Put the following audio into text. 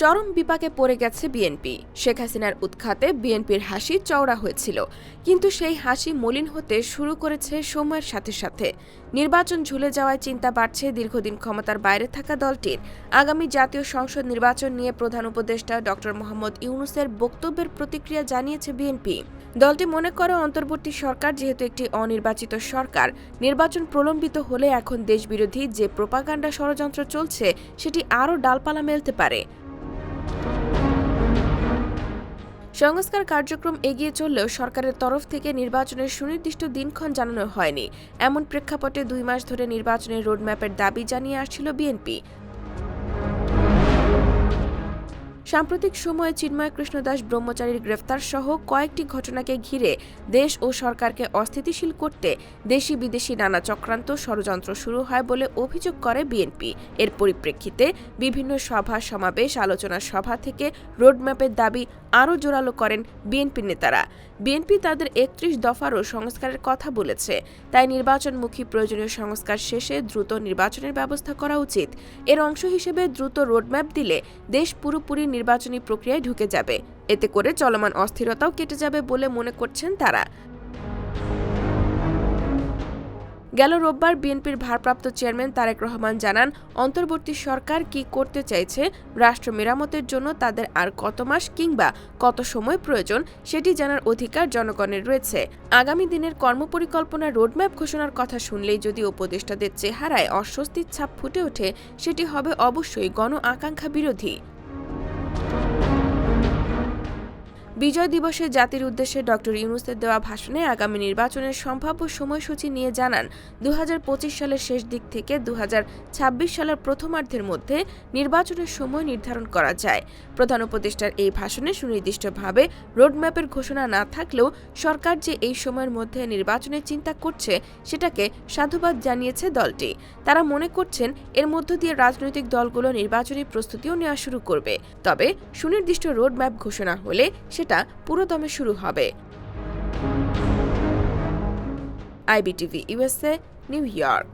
চরম বিপাকে পড়ে গেছে বিএনপি। শেখ হাসিনার উৎখাতে বিএনপির হাসি চওড়া হয়েছিল। কিন্তু সেই হাসি মলিন হতে শুরু করেছে সময়ের সাথে সাথে। নির্বাচন ঝুলে যাওয়ায় চিন্তা বাড়ছে দীর্ঘদিন ক্ষমতার বাইরে থাকা দলটির। আগামী জাতীয় সংসদ নির্বাচন নিয়ে প্রধান উপদেষ্টা ড. মোহাম্মদ ইউনুসের বক্তব্যের প্রতিক্রিয়া জানিয়েছে বিএনপি। দলটি মনে করে অন্তর্বর্তী সরকার যেহেতু একটি অনির্বাচিত সরকার, নির্বাচন প্রলম্বিত হলে এখন দেশবিরোধী যে প্রোপাগান্ডা ষড়যন্ত্র চলছে, সেটি আরও ডালপালা মেলতে পারে। সংস্কার কার্যক্রম এগিয়ে চললেও সরকারের তরফ থেকে নির্বাচনের সুনির্দিষ্ট দিনক্ষণ জানানো হয়নি। এমন প্রেক্ষাপটে দুই মাস ধরে নির্বাচনের রোডম্যাপের দাবি জানিয়ে আসছিল বিএনপি। সাম্প্রতিক সময়ে চিন্ময় কৃষ্ণদাস ব্রহ্মচারীর গ্রেফতার সহ কয়েকটি ঘটনাকে ঘিরে দেশ ও সরকারকে অস্থিতিশীল করতে দেশি বিদেশি নানা চক্রান্ত ষড়যন্ত্র শুরু হয় বলে অভিযোগ করে বিএনপি। এর পরিপ্রেক্ষিতে বিভিন্ন সভা, সমাবেশ, আলোচনা সভা থেকে রোডম্যাপের দাবি আরও জোরালো করেন বিএনপি নেতারা। বিএনপি তাদের একত্রিশ দফারও সংস্কারের কথা বলেছে। তাই নির্বাচনমুখী প্রয়োজনীয় সংস্কার শেষে দ্রুত নির্বাচনের ব্যবস্থা করা উচিত। এর অংশ হিসেবে দ্রুত রোডম্যাপ দিলে দেশ পুরোপুরি নির্বাচনী প্রক্রিয়ায় ঢুকে যাবে। এতে করে চলমান অস্থিরতাও কেটে যাবে বলে মনে করছেন তারা। গেল রোববার বিএনপির ভারপ্রাপ্ত চেয়ারম্যান তারেক রহমান জানান, অন্তর্বর্তী সরকার কি করতে চাইছে, রাষ্ট্র মেরামতের জন্য তাদের আর কত মাস কিংবা কত সময় প্রয়োজন, সেটি জানার অধিকার জনগণের রয়েছে। আগামী দিনের কর্মপরিকল্পনা রোডম্যাপ ঘোষণার কথা শুনলেই যদি উপদেষ্টাদের চেহারায় অস্বস্তির ছাপ ফুটে ওঠে, সেটি হবে অবশ্যই গণ আকাঙ্ক্ষা বিরোধী। Thank you. বিজয় দিবসে জাতির উদ্দেশ্যে ডক্টর ইউনুসের দেওয়া ভাষণে আগামী নির্বাচনের সম্ভাব্য সময়সূচি নিয়ে জানান দু হাজার পঁচিশ সালের শেষ দিক থেকে দু হাজার ছাব্বিশ সালের প্রথমার্ধের মধ্যে নির্বাচনের সময় নির্ধারণ করা যায়। প্রধান উপদেষ্টার এই ভাষণে সুনির্দিষ্টভাবে রোডম্যাপের ঘোষণা না থাকলেও সরকার যে এই সময়ের মধ্যে নির্বাচনের চিন্তা করছে, সেটাকে সাধুবাদ জানিয়েছে দলটি। তারা মনে করছেন, এর মধ্য দিয়ে রাজনৈতিক দলগুলো নির্বাচনী প্রস্তুতিও নেওয়া শুরু করবে। তবে সুনির্দিষ্ট রোডম্যাপ ঘোষণা হলে সেটা পুরোদমে শুরু হবে। IBTV USA New York.